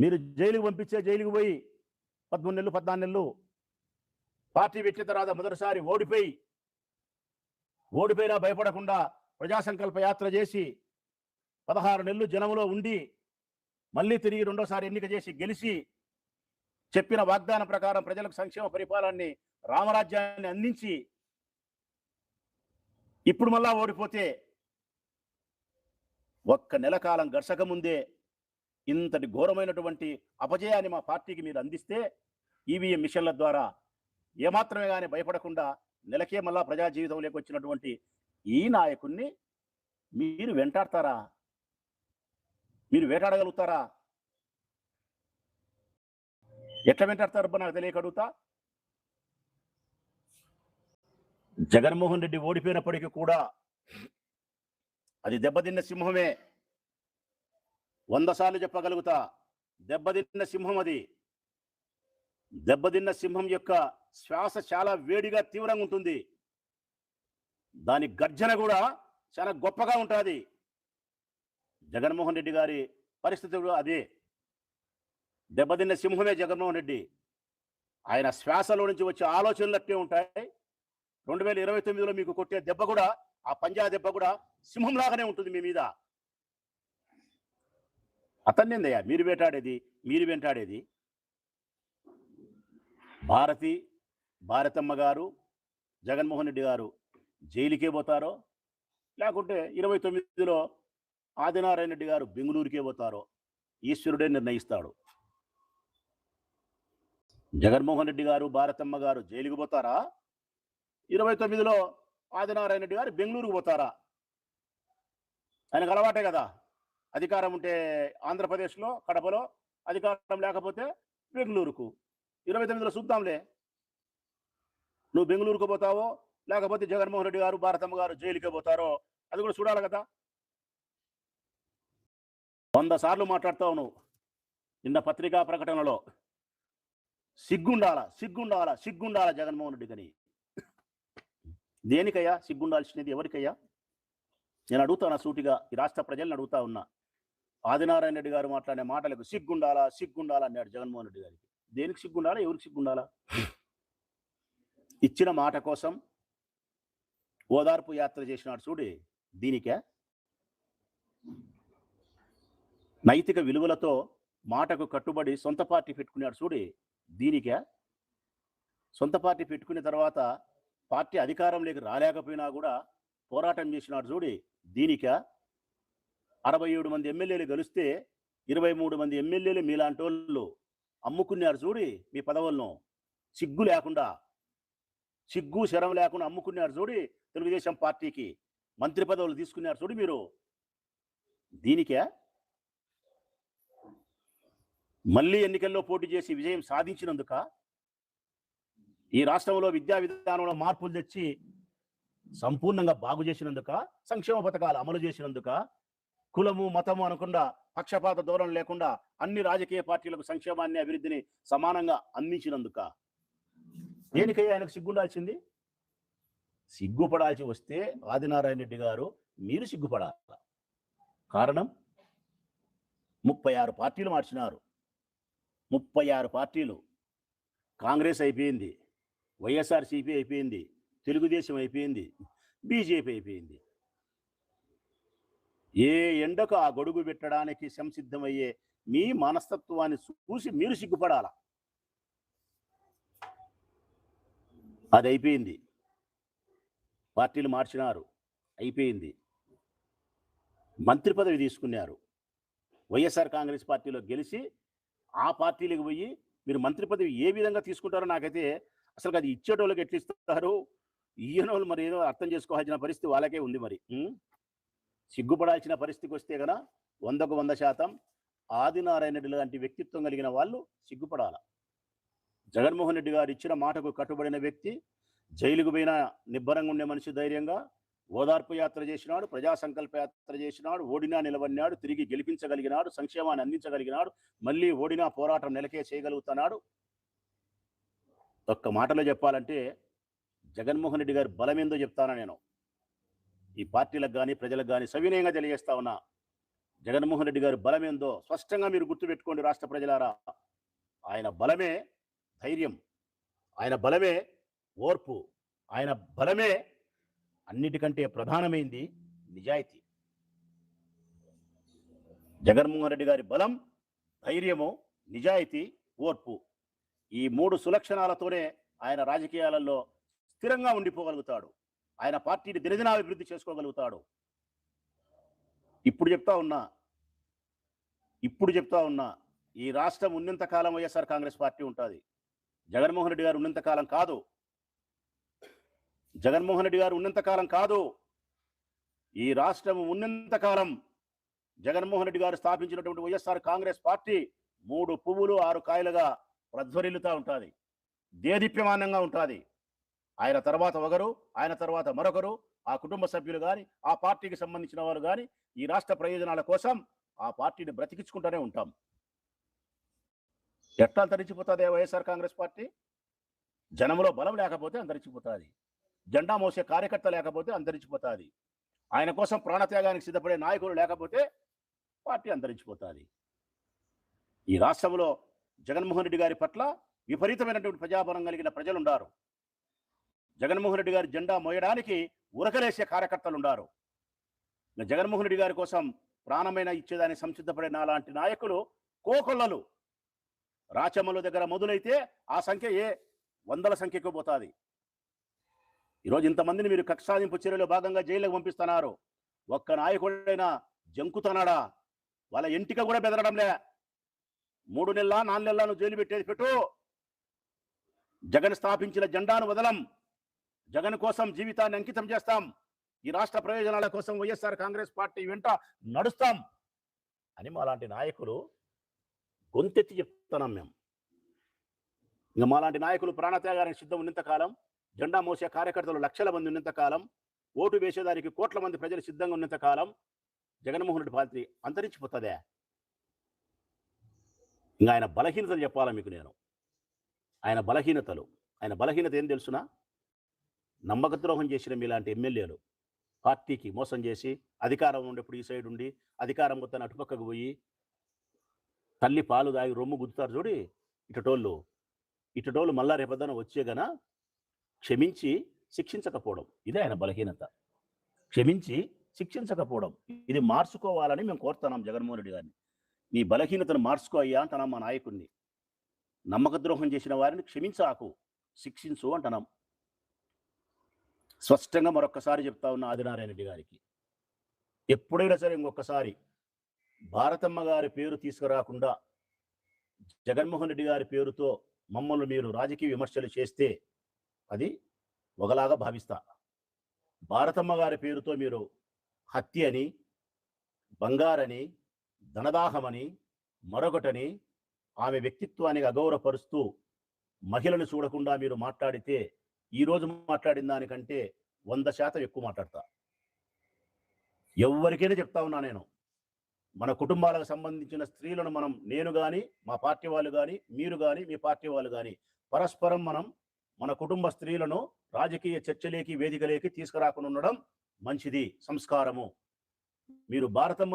మీరు జైలుకు పంపించే జైలుకు పోయి పదమూడు నెలలు పద్నాలుగు నెలలు పార్టీ పెట్టిన తర్వాత మొదటిసారి ఓడిపోయి ఓడిపోయినా భయపడకుండా ప్రజా సంకల్ప యాత్ర చేసి పదహారు నెలలు జనంలో ఉండి మళ్ళీ తిరిగి రెండోసారి ఎన్నిక చేసి గెలిచి చెప్పిన వాగ్దానం ప్రకారం ప్రజలకు సంక్షేమ పరిపాలనని రామరాజ్యాన్ని అందించి ఇప్పుడు మళ్ళా ఓడిపోతే ఒక్క నెల కాలం గడసక ముందే ఇంతటి ఘోరమైనటువంటి అపజయాన్ని మా పార్టీకి మీరు అందిస్తే ఈవీఎం మిషన్ల ద్వారా ఏమాత్రమే కానీ భయపడకుండా నెలకే మళ్ళా ప్రజా జీవితంలోకి వచ్చినటువంటి ఈ నాయకుణ్ణి మీరు వెంటాడతారా? మీరు వేటాడగలుగుతారా? ఎట్లా వెంటాడతారు నాకు తెలియక అడుగుతా జగన్మోహన్ రెడ్డి ఓడిపోయినప్పటికీ కూడా అది దెబ్బతిన్న సింహమే. వంద సార్లు చెప్పగలుగుతా. దెబ్బతిన్న సింహం అది. దెబ్బతిన్న సింహం యొక్క శ్వాస చాలా వేడిగా తీవ్రంగా ఉంటుంది. దాని గర్జన కూడా చాలా గొప్పగా ఉంటుంది. జగన్మోహన్ రెడ్డి గారి పరిస్థితి కూడా అదే. దెబ్బతిన్న సింహమే జగన్మోహన్ రెడ్డి. ఆయన శ్వాసలో నుంచి వచ్చే ఆలోచనలు అట్టే ఉంటాయి. రెండు వేల ఇరవై తొమ్మిదిలో మీకు కొట్టే దెబ్బ కూడా ఆ పంజా దెబ్బ కూడా సింహం లాగానే ఉంటుంది మీ మీద. అతన్నిందయ్యా? మీరు వేటాడేది? మీరు వెంటాడేది? భారతి భారతమ్మ గారు జగన్మోహన్ రెడ్డి గారు జైలుకే పోతారో? లేకుంటే ఇరవై తొమ్మిదిలో ఆదినారాయణ రెడ్డి గారు బెంగళూరుకే పోతారో? ఈశ్వరుడే నిర్ణయిస్తాడు. జగన్మోహన్ రెడ్డి గారు భారతమ్మ గారు జైలుకు పోతారా? ఇరవై తొమ్మిదిలో ఆదినారాయణ రెడ్డి గారు బెంగళూరుకు పోతారా? ఆయనకు అలవాటే కదా? అధికారం ఉంటే ఆంధ్రప్రదేశ్లో కడపలో అధికారం లేకపోతే బెంగళూరుకు. ఇరవై తొమ్మిదిలో చూద్దాంలే. నువ్వు బెంగళూరుకు పోతావో లేకపోతే జగన్మోహన్ రెడ్డి గారు భారతమ్మ గారు జైలుకే పోతారో అది కూడా చూడాలి కదా. వంద సార్లు మాట్లాడతావు నువ్వు. నిన్న పత్రికా ప్రకటనలో. సిగ్గుండాల సిగ్గుండాల సిగ్గుండాల జగన్మోహన్ రెడ్డి గని. దేనికయ్యా? సిగ్గుండాల్సినది ఎవరికయ్యా? నేను అడుగుతాను సూటిగా ఈ రాష్ట్ర ప్రజల్ని అడుగుతా ఉన్నా. ఆదినారాయణ రెడ్డి గారు మాట్లాడే మాటలకు సిగ్గుండాలా సిగ్గుండాలా అన్నాడు జగన్మోహన్ రెడ్డి గారికి. దేనికి సిగ్గుండాలా ఎవరికి సిగ్గుండాలా? ఇచ్చిన మాట కోసం ఓదార్పు యాత్ర చేసినాడు చూడి. దీనికే నైతిక విలువలతో మాటకు కట్టుబడి సొంత పార్టీ పెట్టుకున్నాడు చూడి. దీనికే సొంత పార్టీ పెట్టుకున్న తర్వాత పార్టీ అధికారంలోకి రాలేకపోయినా కూడా పోరాటం చేసినాడు చూడి. దీనికా అరవై ఏడు మంది ఎమ్మెల్యేలు గెలిస్తే ఇరవై మూడు మంది ఎమ్మెల్యేలు మీలాంటి వాళ్ళు అమ్ముకున్నారు చూడి మీ పదవులను. సిగ్గు లేకుండా సిగ్గు శరం లేకుండా అమ్ముకున్నారు చూడి తెలుగుదేశం పార్టీకి. మంత్రి పదవులు తీసుకున్నారు చూడు మీరు. దీనికే మళ్ళీ ఎన్నికల్లో పోటీ చేసి విజయం సాధించినందుక ఈ రాష్ట్రంలో విద్యా విధానంలో మార్పులు తెచ్చి సంపూర్ణంగా బాగు చేసినందుక సంక్షేమ పథకాలు అమలు చేసినందుక కులము మతము అనకుండా పక్షపాత ధోరణి లేకుండా అన్ని రాజకీయ పార్టీలకు సంక్షేమాన్ని అభివృద్ధిని సమానంగా అందించినందుక. దేనికయ్యా ఆయనకు సిగ్గుండాల్సింది? సిగ్గుపడాల్సి వస్తే ఆదినారాయణ రెడ్డి గారు మీరు సిగ్గుపడాల? కారణం? ముప్పై ఆరు పార్టీలు మార్చినారు. ముప్పై ఆరు పార్టీలు. కాంగ్రెస్ అయిపోయింది. వైఎస్ఆర్సీపీ అయిపోయింది. తెలుగుదేశం అయిపోయింది బీజేపీ అయిపోయింది. ఏ ఎండకు ఆ గొడుగు పెట్టడానికి సంసిద్ధమయ్యే మీ మనస్తత్వాన్ని చూసి మీరు సిగ్గుపడాల. అది అయిపోయింది పార్టీలు మార్చినారు అయిపోయింది. మంత్రి పదవి తీసుకున్నారు. వైఎస్ఆర్ కాంగ్రెస్ పార్టీలో గెలిచి ఆ పార్టీలకు పోయి మీరు మంత్రి పదవి ఏ విధంగా తీసుకుంటారో నాకైతే అసలు అది ఇచ్చేటోళ్ళకి ఎట్లా ఇస్తారు? ఈయన వాళ్ళు మరి ఏదో అర్థం చేసుకోవాల్సిన పరిస్థితి వాళ్ళకే ఉంది మరి సిగ్గుపడాల్సిన పరిస్థితికి వస్తే కదా వందకు వంద శాతం ఆదినారాయణ రెడ్డి లాంటి వ్యక్తిత్వం కలిగిన వాళ్ళు సిగ్గుపడాల. జగన్మోహన్ రెడ్డి గారు ఇచ్చిన మాటకు కట్టుబడిన వ్యక్తి జైలుకు పోయిన నిబ్బరంగా ఉండే మనిషి ధైర్యంగా ఓదార్పు యాత్ర చేసినాడు ప్రజా సంకల్ప యాత్ర చేసినాడు ఓడినా నిలబడినాడు తిరిగి గెలిపించగలిగినాడు సంక్షేమాన్ని అందించగలిగినాడు మళ్ళీ ఓడినా పోరాటం నెలకే చేయగలుగుతున్నాడు. ఒక్క మాటలో చెప్పాలంటే జగన్మోహన్ రెడ్డి గారి బలమేందో చెప్తానా నేను. ఈ పార్టీలకు కానీ ప్రజలకు కానీ సవినయంగా తెలియజేస్తా ఉన్నా. జగన్మోహన్ రెడ్డి గారి బలమేందో స్పష్టంగా మీరు గుర్తుపెట్టుకోండి రాష్ట్ర ప్రజలారా. ఆయన బలమే ధైర్యం. ఆయన బలమే ఓర్పు. ఆయన బలమే అన్నిటికంటే ప్రధానమైంది నిజాయితీ. జగన్మోహన్ రెడ్డి గారి బలం ధైర్యము నిజాయితీ ఓర్పు. ఈ మూడు సులక్షణాలతోనే ఆయన రాజకీయాలలో స్థిరంగా ఉండిపోగలుగుతాడు. ఆయన పార్టీని దినదినాభివృద్ధి చేసుకోగలుగుతాడు. ఇప్పుడు చెప్తా ఉన్నా ఇప్పుడు చెప్తా ఉన్నా ఈ రాష్ట్రం ఉన్నంత కాలం వైఎస్ఆర్ కాంగ్రెస్ పార్టీ ఉంటుంది. జగన్మోహన్ రెడ్డి గారు ఉన్నంత కాలం కాదు. జగన్మోహన్ రెడ్డి గారు ఉన్నంత కాలం కాదు. ఈ రాష్ట్రం ఉన్నంత కాలం జగన్మోహన్ రెడ్డి గారు స్థాపించినటువంటి వైఎస్ఆర్ కాంగ్రెస్ పార్టీ మూడు పువ్వులు ఆరు కాయలుగా ప్రజ్వరిల్లుతూ ఉంటుంది. దేదీప్యమానంగా ఉంటుంది. ఆయన తర్వాత ఒకరు ఆయన తర్వాత మరొకరు ఆ కుటుంబ సభ్యులు కానీ ఆ పార్టీకి సంబంధించిన వారు కానీ ఈ రాష్ట్ర ప్రయోజనాల కోసం ఆ పార్టీని బ్రతికించుకుంటూనే ఉంటాం. ఎట్లా అంతరించిపోతుంది వైఎస్ఆర్ కాంగ్రెస్ పార్టీ? జనంలో బలం లేకపోతే అంతరించిపోతుంది. జెండా మోసే కార్యకర్త లేకపోతే అంతరించిపోతుంది. ఆయన కోసం ప్రాణత్యాగానికి సిద్ధపడే నాయకులు లేకపోతే పార్టీ అంతరించిపోతుంది. ఈ రాష్ట్రంలో జగన్మోహన్ రెడ్డి గారి పట్ల విపరీతమైనటువంటి ప్రజాబలం కలిగిన ప్రజలు ఉండారు జగన్మోహన్ రెడ్డి గారి జెండా మోయడానికి ఉరకలేసే కార్యకర్తలు ఉన్నారు జగన్మోహన్ రెడ్డి గారి కోసం ప్రాణమైన ఇచ్చేదాన్ని సంసిద్ధపడే నాలాంటి నాయకులు కోకొల్లలు. రాచమ్మల దగ్గర మొదలైతే ఆ సంఖ్య ఏ వందల సంఖ్యకు పోతుంది. ఈరోజు ఇంతమందిని మీరు కక్ష సాధింపు చర్యలో భాగంగా జైలుకు పంపిస్తున్నారు. ఒక్క నాయకుడైనా జంకుతనాడా? వాళ్ళ ఎంటిక కూడా బెదరడంలే మూడు నెలల నాలుగు నెలలను జైలు పెట్టేది పెట్టు. జగన్ స్థాపించిన జెండాను వదలం. జగన్ కోసం జీవితాన్ని అంకితం చేస్తాం. ఈ రాష్ట్ర ప్రయోజనాల కోసం వైఎస్ఆర్ కాంగ్రెస్ పార్టీ వెంట నడుస్తాం అని మాలాంటి నాయకులు గొంతెత్తి చెప్తున్నాం మేము. ఇంకా మాలాంటి నాయకులు ప్రాణత్యాగానికి సిద్ధం ఉన్నంతకాలం జెండా మోసే కార్యకర్తలు లక్షల మంది ఉన్నంత కాలం ఓటు వేసేదానికి కోట్ల మంది ప్రజలు సిద్ధంగా ఉన్నంత కాలం జగన్మోహన్ రెడ్డి పార్టీ అంతరించిపోతుందే. ఇంకా ఆయన బలహీనతలు చెప్పాలా మీకు నేను? ఆయన బలహీనతలు. ఆయన బలహీనత ఏం తెలుసునా? నమ్మకద్రోహం చేసిన మీలాంటి ఎమ్మెల్యేలు పార్టీకి మోసం చేసి అధికారం ఉండేప్పుడు ఈ సైడ్ ఉండి అధికారం మొత్తాన్ని అటుపక్కకు పోయి తల్లి పాలు దాగి రొమ్ము గుద్దుతారు చూడి ఇటటోళ్ళు. ఇటటోళ్ళు మళ్ళా రేపొద్దున వచ్చే గన క్షమించి శిక్షించకపోవడం. ఇదే ఆయన బలహీనత. క్షమించి శిక్షించకపోవడం. ఇది మార్చుకోవాలని మేము కోరుతున్నాం జగన్మోహన్ రెడ్డి గారిని. నీ బలహీనతను మార్చుకో అయ్యా అంటున్నాం మా నాయకుడిని. నమ్మకద్రోహం చేసిన వారిని క్షమించాకు శిక్షించు అంటున్నాం. స్పష్టంగా మరొక్కసారి చెప్తా ఉన్న ఆదినారాయణ రెడ్డి గారికి. ఎప్పుడైనా సరే ఇంకొకసారి భారతమ్మ గారి పేరు తీసుకురాకుండా జగన్మోహన్ రెడ్డి గారి పేరుతో మమ్మల్ని మీరు రాజకీయ విమర్శలు చేస్తే అది ఒకలాగా భావిస్తా. భారతమ్మ గారి పేరుతో మీరు హత్య అని బంగారని ధనదాహమని మరొకటని ఆమె వ్యక్తిత్వానికి అగౌరవపరుస్తూ మహిళను చూడకుండా మీరు మాట్లాడితే ఈ రోజు మాట్లాడిన దానికంటే వంద శాతం ఎక్కువ మాట్లాడతా. ఎవరికైనా చెప్తా ఉన్నా నేను. మన కుటుంబాలకు సంబంధించిన స్త్రీలను మనం నేను కానీ మా పార్టీ వాళ్ళు కానీ మీరు కానీ మీ పార్టీ వాళ్ళు కానీ పరస్పరం మనం మన కుటుంబ స్త్రీలను రాజకీయ చర్చలేకి వేదికలేకి తీసుకురాకుండా ఉండడం మంచిది. సంస్కారము. మీరు భారతమ్మను